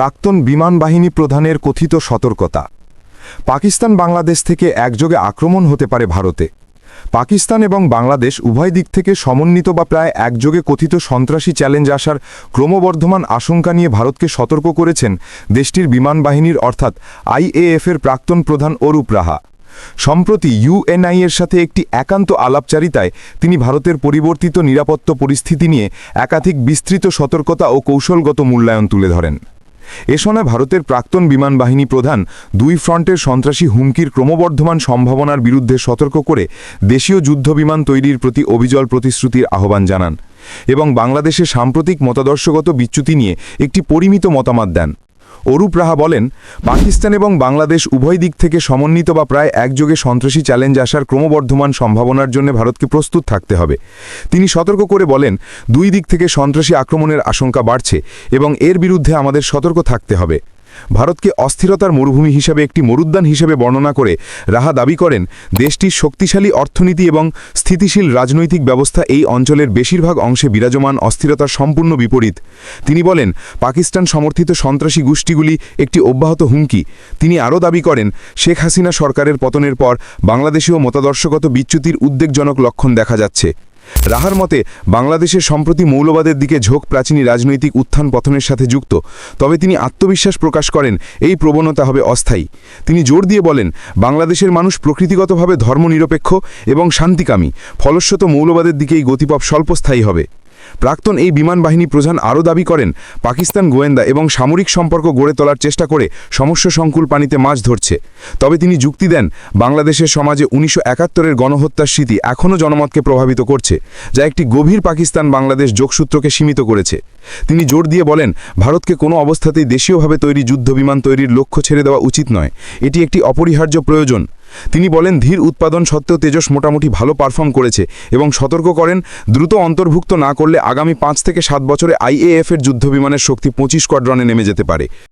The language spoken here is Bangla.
প্রাক্তন বিমান বাহিনী প্রধানের কথিত সতর্কতা। পাকিস্তান বাংলাদেশ থেকে একযোগে আক্রমণ হতে পারে ভারতে। পাকিস্তান এবং বাংলাদেশ উভয় দিক থেকে সমন্বিত বা প্রায় একযোগে কথিত সন্ত্রাসী চ্যালেঞ্জ আসার ক্রমবর্ধমান আশঙ্কা নিয়ে ভারতকে সতর্ক করেছেন দেশটির বিমান বাহিনীর অর্থাৎ আইএএফের প্রাক্তন প্রধান অরূপ রাহা। সম্প্রতি ইউএনআই এর সাথে একটি একান্ত আলাপচারিতায় তিনি ভারতের পরিবর্তিত নিরাপত্তা পরিস্থিতি নিয়ে একাধিক বিস্তৃত সতর্কতা ও কৌশলগত মূল্যায়ন তুলে ধরেন। এ সময় ভারতের প্রাক্তন বিমান বাহিনী প্রধান দুই ফ্রন্টের সন্ত্রাসী হুমকির ক্রমবর্ধমান সম্ভাবনার বিরুদ্ধে সতর্ক করে দেশীয় যুদ্ধবিমান তৈরির প্রতি অভিজল প্রতিশ্রুতির আহ্বান জানান এবং বাংলাদেশে সাম্প্রতিক মতাদর্শগত বিচ্যুতি নিয়ে একটি পরিমিত মতামত দেন। অরূপ রাহা বলেন, পাকিস্তান এবং বাংলাদেশ উভয় দিক থেকে সমন্বিত বা প্রায় একযোগে সন্ত্রাসী চ্যালেঞ্জ আসার ক্রমবর্ধমান সম্ভাবনার জন্য ভারতকে প্রস্তুত থাকতে হবে। তিনি সতর্ক করে বলেন, দুই দিক থেকে সন্ত্রাসী আক্রমণের আশঙ্কা বাড়ছে এবং এর বিরুদ্ধে আমাদের সতর্ক থাকতে হবে। ভারতকে অস্থিরতার মরুভূমি হিসাবে একটি মরুদ্যান হিসেবে বর্ণনা করে রাহা দাবি করেন, দেশটির শক্তিশালী অর্থনীতি এবং স্থিতিশীল রাজনৈতিক ব্যবস্থা এই অঞ্চলের বেশিরভাগ অংশে বিরাজমান অস্থিরতার সম্পূর্ণ বিপরীত। তিনি বলেন, পাকিস্তান সমর্থিত সন্ত্রাসী গোষ্ঠীগুলি একটি অব্যাহত হুমকি। তিনি আরও দাবি করেন, শেখ হাসিনা সরকারের পতনের পর বাংলাদেশেও মতাদর্শগত বিচ্যুতির উদ্বেগজনক লক্ষণ দেখা যাচ্ছে। রাহার মতে, বাংলাদেশের সম্প্রতি মৌলবাদের দিকে ঝোঁক প্রাচীনী রাজনৈতিক উত্থান পথনের সাথে যুক্ত। তবে তিনি আত্মবিশ্বাস প্রকাশ করেন, এই প্রবণতা হবে অস্থায়ী। তিনি জোর দিয়ে বলেন, বাংলাদেশের মানুষ প্রকৃতিগতভাবে ধর্মনিরপেক্ষ এবং শান্তিকামী। ফলস্বত মৌলবাদের দিকেই গতিপথ স্বল্পস্থায়ী হবে। প্রাক্তন এই বিমান বাহিনী প্রধান আরও দাবি করেন, পাকিস্তান গোয়েন্দা এবং সামরিক সম্পর্ক গড়ে তোলার চেষ্টা করে সমস্যা সংকুল পানিতে মাছ ধরছে। তবে তিনি যুক্তি দেন, বাংলাদেশের সমাজে উনিশশো একাত্তরের গণহত্যার স্মৃতি এখনও জনমতকে প্রভাবিত করছে, যা একটি গভীর পাকিস্তান বাংলাদেশ যোগসূত্রকে সীমিত করেছে। তিনি জোর দিয়ে বলেন, ভারতকে কোনো অবস্থাতেই দেশীয়ভাবে তৈরি যুদ্ধবিমান তৈরির লক্ষ্য ছেড়ে দেওয়া উচিত নয়। এটি একটি অপরিহার্য প্রয়োজন। তিনি বলেন, ধীর উৎপাদন সত্ত্বেও তেজস মোটামুটি ভালো পারফর্ম করেছে এবং সতর্ক করেন, দ্রুত অন্তর্ভুক্ত না করলে আগামী পাঁচ থেকে সাত বছরে আইএএফের যুদ্ধবিমানের শক্তি পঁচিশ স্কোয়াড্রনে নেমে যেতে পারে।